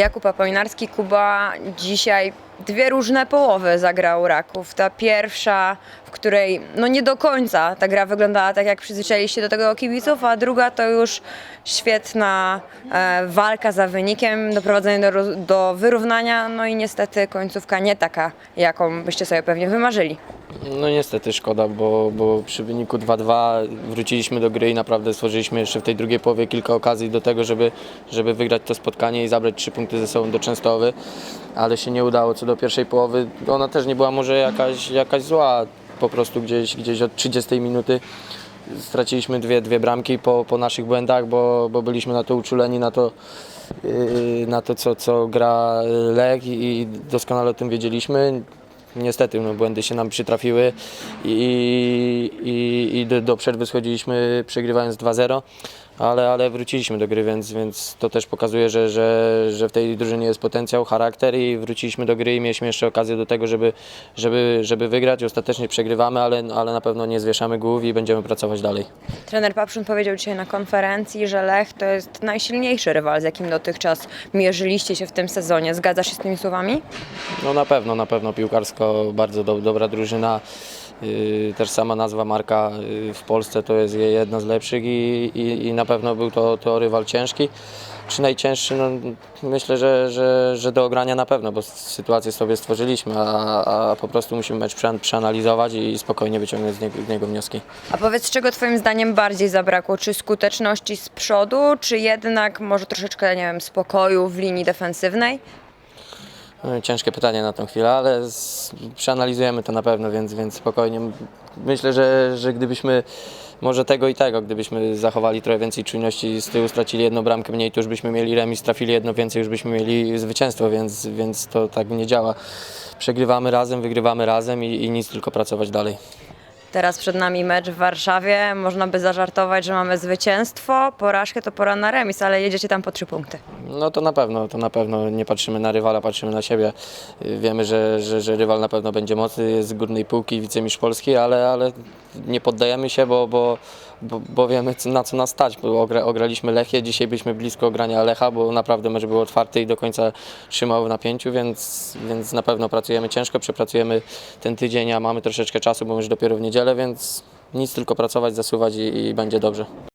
Jakub Apolinarski, Kuba dzisiaj dwie różne połowy zagrał Raków. Ta pierwsza, w której no nie do końca ta gra wyglądała tak, jak przyzwyczailiście do tego kibiców, a druga to już świetna e, walka za wynikiem, doprowadzenie do, do wyrównania, no i niestety końcówka nie taka, jaką byście sobie pewnie wymarzyli. No niestety szkoda, bo, bo przy wyniku 2-2 wróciliśmy do gry i naprawdę stworzyliśmy jeszcze w tej drugiej połowie kilka okazji do tego, żeby, żeby wygrać to spotkanie i zabrać trzy punkty ze sobą do Częstochowy, ale się nie udało co do pierwszej połowy. Ona też nie była może jakaś, jakaś zła, po prostu gdzieś, gdzieś od 30 minuty straciliśmy dwie, dwie bramki po, po naszych błędach, bo, bo byliśmy na to uczuleni, na to, yy, na to co, co gra Lech i doskonale o tym wiedzieliśmy. Niestety no, błędy się nam przytrafiły i, i, i do, do przerwy schodziliśmy przegrywając 2-0, ale, ale wróciliśmy do gry, więc, więc to też pokazuje, że, że, że w tej drużynie jest potencjał, charakter i wróciliśmy do gry i mieliśmy jeszcze okazję do tego, żeby, żeby, żeby wygrać. Ostatecznie przegrywamy, ale, ale na pewno nie zwieszamy głów i będziemy pracować dalej. Trener Papszun powiedział dzisiaj na konferencji, że Lech to jest najsilniejszy rywal, z jakim dotychczas mierzyliście się w tym sezonie. Zgadzasz się z tymi słowami? No na pewno, na pewno piłkarsko bardzo do, dobra drużyna. Yy, też sama nazwa marka yy, w Polsce to jest jedna z lepszych i, i, i na pewno był to, to rywal ciężki. Czy najcięższy? No, myślę, że, że, że do ogrania na pewno, bo sytuację sobie stworzyliśmy, a, a po prostu musimy mecz przean- przeanalizować i spokojnie wyciągnąć z niego, z niego wnioski. A powiedz, czego Twoim zdaniem bardziej zabrakło? Czy skuteczności z przodu, czy jednak może troszeczkę, nie wiem, spokoju w linii defensywnej? No, Ciężkie pytanie na tą chwilę, ale z, przeanalizujemy to na pewno, więc, więc spokojnie. Myślę, że, że gdybyśmy może tego i tego, gdybyśmy zachowali trochę więcej czujności z tyłu, stracili jedną bramkę mniej, to już byśmy mieli remis, trafili jedno więcej, już byśmy mieli zwycięstwo, więc, więc to tak nie działa. Przegrywamy razem, wygrywamy razem i, i nic, tylko pracować dalej. Teraz przed nami mecz w Warszawie. Można by zażartować, że mamy zwycięstwo, porażkę to pora na remis, ale jedziecie tam po trzy punkty. No to na pewno, to na pewno nie patrzymy na rywala, patrzymy na siebie. Wiemy, że, że, że rywal na pewno będzie mocny, jest z górnej półki, wicemistrz Polski, ale, ale nie poddajemy się, bo, bo, bo, bo wiemy na co nas stać. Bo ogra, ograliśmy Lechię, dzisiaj byliśmy blisko ogrania Lecha, bo naprawdę mecz był otwarty i do końca trzymał w napięciu, więc, więc na pewno pracujemy ciężko, przepracujemy ten tydzień, a mamy troszeczkę czasu, bo już dopiero w niedzielę, więc nic tylko pracować, zasuwać i, i będzie dobrze.